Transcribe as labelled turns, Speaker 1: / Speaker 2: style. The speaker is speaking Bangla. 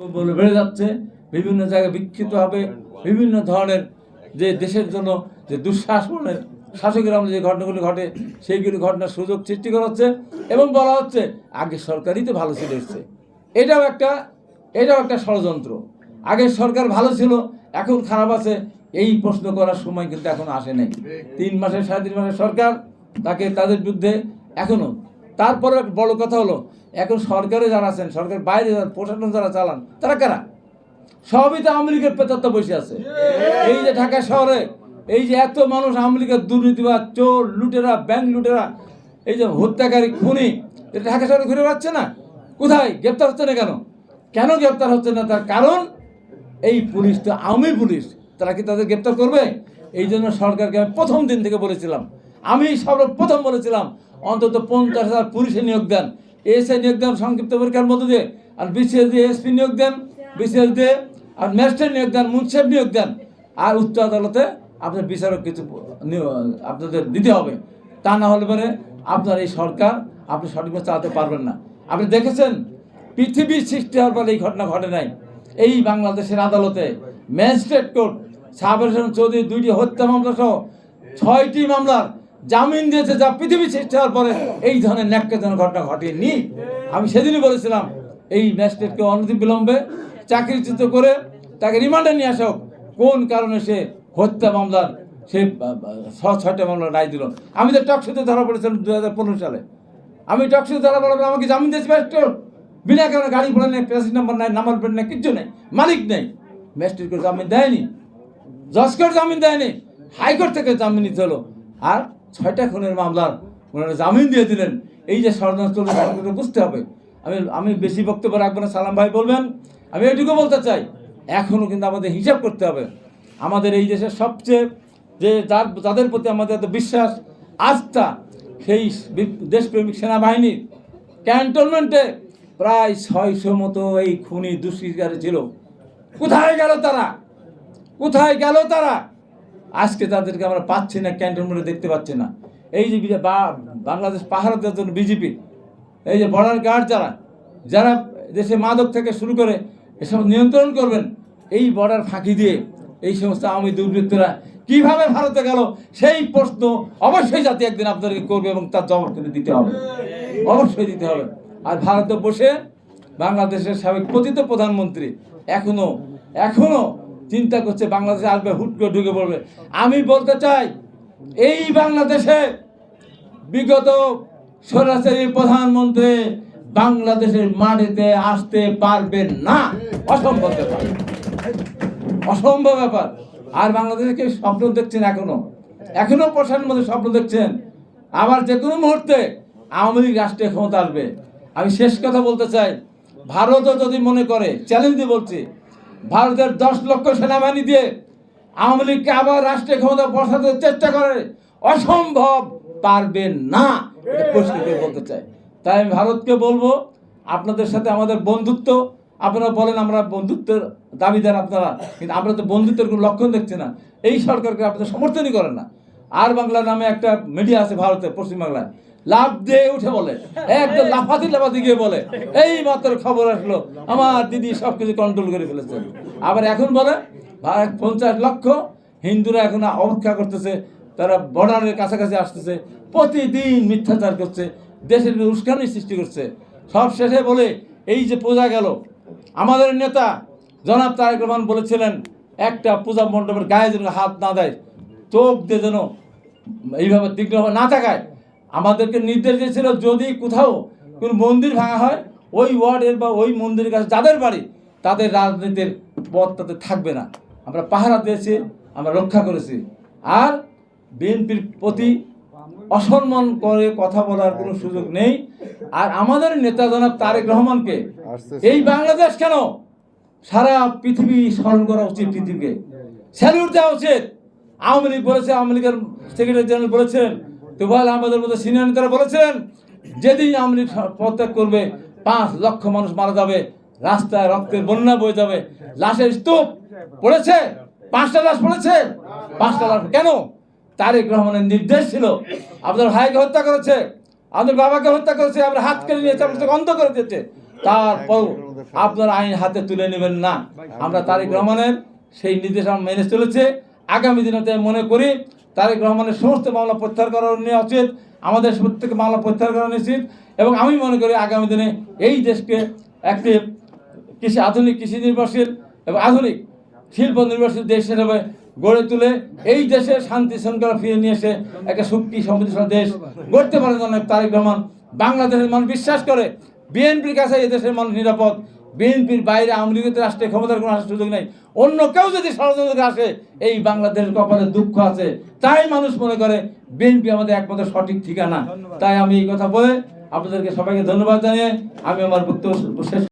Speaker 1: বলে বেড়ে যাচ্ছে, বিভিন্ন জায়গায় বিক্ষিপ্ত হবে, বিভিন্ন ধরনের যে দেশের জন্য যে দুঃশাসনের শাসকের আমলে যে ঘটনাগুলি ঘটে, সেইগুলি ঘটনার সুযোগ সৃষ্টি করা হচ্ছে এবং বলা হচ্ছে আগে সরকারই তো ভালো ছিল এসছে। এটাও একটা এটাও একটা ষড়যন্ত্র। আগের সরকার ভালো ছিল, এখন খারাপ আছে, এই প্রশ্ন করার সময় কিন্তু এখন আসে নাই। তিন মাসের, সাড়ে তিন মাসের সরকার তাকে তাদের বিরুদ্ধে এখনও তারপরে বড় কথা হলো, এখন সরকারে যারা আছেন সরকার বাইরে যারা প্রশাসন যারা চালান, তারা কারা? সবই তো আওয়ামী লীগের বসে আছে। এই যে ঢাকা শহরে, এই যে এত মানুষ আওয়ামী লীগের দুর্নীতিবাদ চোর, লুটেরা, ব্যাংক লুটেরা, এই যে হত্যাকারী খুনি এটা ঢাকা শহরে ঘুরে বেড়াচ্ছে না? কোথায়? গ্রেপ্তার হচ্ছে না কেন? কেন গ্রেপ্তার হচ্ছে না? তার কারণ, এই পুলিশ তো আওয়ামী পুলিশ, তারা কি তাদের গ্রেপ্তার করবে? এই জন্য সরকারকে আমি প্রথম দিন থেকে বলেছিলাম। আমি সর্বপ্রথম বলেছিলাম অন্তত পঞ্চাশ হাজার পুলিশে নিয়োগ দেন। এসআই নিয়োগ দেন সংক্ষিপ্ত পরীক্ষার মধ্যে দিয়ে আর বিসিএস দিয়ে এসপি নিয়োগ দেন, বিসিএস দিয়ে আর ম্যাজিস্ট্রেট নিয়োগ দেন মুন্সেফ নিয়োগ দেন। আর উচ্চ আদালতে আপনার বিচারক কিছু আপনাদের দিতে হবে। তা না হলে পরে আপনার এই সরকার আপনি সঠিকভাবে চালাতে পারবেন না। আপনি দেখেছেন, পৃথিবীর সৃষ্টি হওয়ার পরে এই ঘটনা ঘটে নাই। এই বাংলাদেশের আদালতে ম্যাজিস্ট্রেট কোর্ট সাবের চৌধুরী দুইটি হত্যা মামলা সহ ছয়টি মামলার জামিন দিয়েছে, যা পৃথিবী সৃষ্টি হওয়ার পরে এই ধরনের ন্যাক্কাজনক ঘটনা ঘটেনি। আমি সেদিনই বলেছিলাম, এই ম্যাজিস্ট্রেটকে অনতি বিলম্বে চাকরিচ্যুত করে তাকে রিমান্ডে নিয়ে আসা কোন কারণে সে হত্যা মামলার সে ছ, ছয়টা মামলা রায় দিল? আমি তো টকশোতে ধরা পড়েছিলাম দু হাজার পনেরো সালে। আমি টকশোতে ধরা পড়ার আমাকে জামিন দিয়েছে ম্যাজিস্ট্রেট। বিনা কারণে গাড়ি পড়ে নেই প্রেসিড নাম্বার নাই, নাম্বার প্লেট নেই, কিচ্ছু নেই, মালিক নেই। ম্যাজিস্ট্রেটকে জামিন দেয়নি, জজ কোর্ট জামিন দেয়নি, হাইকোর্ট থেকে জামিন নিতে হলো। আর ছয়টা খুনের মামলার ওনারা জামিন দিয়ে দিলেন। এই যে ষড়যন্ত্র বুঝতে হবে। আমি আমি বেশি বক্তব্য রাখব না, সালাম ভাই বলবেন। আমি এটুকু বলতে চাই এখনও কিন্তু আমাদের হিসাব করতে হবে। আমাদের এই দেশের সবচেয়ে যে যার, যাদের প্রতি আমাদের এত বিশ্বাস, আস্থা, সেই দেশপ্রেমিক সেনাবাহিনীর ক্যান্টনমেন্টে প্রায় ছয়শো মতো এই খুনি দুষ্কৃতিকারী ছিল। কোথায় গেল তারা? কোথায় গেল তারা? আজকে তাদেরকে আমরা পাচ্ছি না, ক্যান্টনমেন্টে দেখতে পাচ্ছি না। এই যে বাংলাদেশ পাহাড় দেওয়ার জন্য বিজেপি, এই যে বর্ডার গার্ড যারা যারা দেশে মাদক থেকে শুরু করে এসব নিয়ন্ত্রণ করবেন, এই বর্ডার ফাঁকি দিয়ে এই সমস্ত আওয়ামী দুর্বৃত্তরা কীভাবে ভারতে গেল, সেই প্রশ্ন অবশ্যই জাতি একদিন আপনাদেরকে করবে এবং তার জবাব কিন্তু দিতে হবে। অবশ্যই দিতে হবে। আর ভারতে বসে বাংলাদেশের সাবেক পতিত প্রধানমন্ত্রী এখনও এখনও চিন্তা করছে বাংলাদেশে আসবে, হুট করে ঢুকে পড়বে। আমি বলতে চাই, এই বাংলাদেশে বিগত সরাসরি প্রধানমন্ত্রী বাংলাদেশের মাটিতে আসতে পারবেন না। অসম্ভব ব্যাপার। অসম্ভব ব্যাপার। আর বাংলাদেশে কেউ স্বপ্ন দেখছেন এখনও? এখনও প্রশাসনের মধ্যে স্বপ্ন দেখছেন? আবার যে কোনো মুহূর্তে আওয়ামী লীগ রাষ্ট্রীয় ক্ষমতা আসবে। আমি শেষ কথা বলতে চাই, ভারতও যদি মনে করে চ্যালেঞ্জ দিয়ে বলছি ভারতের দশ লক্ষ সেনাবাহিনী দিয়ে আওয়ামী লীগকে আবার রাষ্ট্রীয় ক্ষমতা বসাতে চেষ্টা করে, অসম্ভব পারবেন না। এটা বলতে চাই। তাই আমি ভারতকে বলব, আপনাদের সাথে আমাদের বন্ধুত্ব, আপনারা বলেন আমরা বন্ধুত্বের দাবিদার আপনারা, কিন্তু আমরা তো বন্ধুত্বের কোনো লক্ষণ দেখছি না। এই সরকারকে আপনাদের সমর্থনই করেন না। আর বাংলা নামে একটা মিডিয়া আছে ভারতে, পশ্চিমবাংলায়। লাভ দিয়ে উঠে বলে। একদম লাফাতি লাফাতি গিয়ে বলে। এই মাত্র খবর আসলো, আমার দিদি সব কিছু কন্ট্রোল করে ফেলেছেন আবার এখন বলে পঞ্চাশ লক্ষ, হিন্দুরা এখন অপেক্ষা করতেছে, তারা বর্ডারের কাছাকাছি আসতেছে, প্রতিদিন মিথ্যাচার করছে, দেশের উস্কানি সৃষ্টি করছে। সব শেষে বলে, এই যে পূজা গেল, আমাদের নেতা জনাব তারেক রহমান বলেছিলেন, একটা পূজা মণ্ডপের গায়ে যেন হাত না দেয়, চোখ দিয়ে যেন এইভাবে তীক্ষ্ণ না তাকায় আমাদেরকে নির্দেশ দিয়েছিল যদি কোথাও কোন মন্দির ভাঙা হয়, ওই ওয়ার্ডের বা ওই মন্দিরের কাছে, যাদের বাড়ি, তাদের রাজনীতির পথ তাতে থাকবে না। আমরা পাহারা দিয়েছি, আমরা রক্ষা করেছি। আর বিএনপির প্রতি অসম্মান করে কথা বলার কোনো সুযোগ নেই। আর আমাদের নেতা জনাব তারেক রহমানকে, এই বাংলাদেশ কেন সারা পৃথিবী স্মরণ করা উচিত পৃথিবীকে স্যালুট দেওয়া উচিত। আওয়ামী লীগ বলেছে, আওয়ামী লীগের সেক্রেটারি জেনারেল বলেছেন তোফাল আহমদের মতো সিনিয়র নেতারা বলেছেন, যেদিন আওয়ামী লীগ পদত্যাগ করবে, পাঁচ লক্ষ মানুষ মারা যাবে, রাস্তায় রক্তের বন্যা বয়ে যাবে, লাশের স্তূপ পড়েছে, পাঁচটা লাশ পড়েছে, পাঁচটা লাশ কেন? তারেক রহমানের নির্দেশ ছিল আপনার ভাইকে হত্যা করেছে আমাদের বাবাকে হত্যা করেছে আপনার হাত কেড়ে নিয়েছে আপনার অন্ধ করে দিয়েছে। তারপর আপনার আইন হাতে তুলে নেবেন না। আমরা তারেক রহমানের সেই নির্দেশ আমরা মেনে চলেছে। আগামী দিনেতে মনে করি তারেক রহমানের সমস্ত মামলা প্রত্যাহার করা নেওয়া উচিত, আমাদের প্রত্যেক মামলা প্রত্যাহার করা উচিত এবং আমি মনে করি আগামী দিনে এই দেশকে একটি কৃষি আধুনিক কৃষি নির্ভরশীল এবং আধুনিক শিল্প নির্ভরশীল দেশ হিসেবে গড়ে তুলে এই দেশে শান্তি শৃঙ্খলা ফিরে নিয়ে এসে একটা শক্তি সমৃদ্ধিশালী দেশ গড়তে পারে জনাব তারেক রহমান। বাংলাদেশের মানুষ বিশ্বাস করে, বিএনপির কাছে এই দেশের মানুষ নিরাপদ। বিএনপির বাইরে আওয়ামী লীগের রাষ্ট্রে ক্ষমতার কোনো আসার সুযোগ নেই। অন্য কেউ যদি ষড়যন্ত্রকে আসে এই বাংলাদেশের কপালে দুঃখ আছে। তাই মানুষ মনে করে বিএনপি আমাদের একমাত্র সঠিক ঠিকানা। তাই আমি এই কথা বলে আপনাদেরকে সবাইকে ধন্যবাদ জানিয়ে আমি আমার বক্তব্য শেষ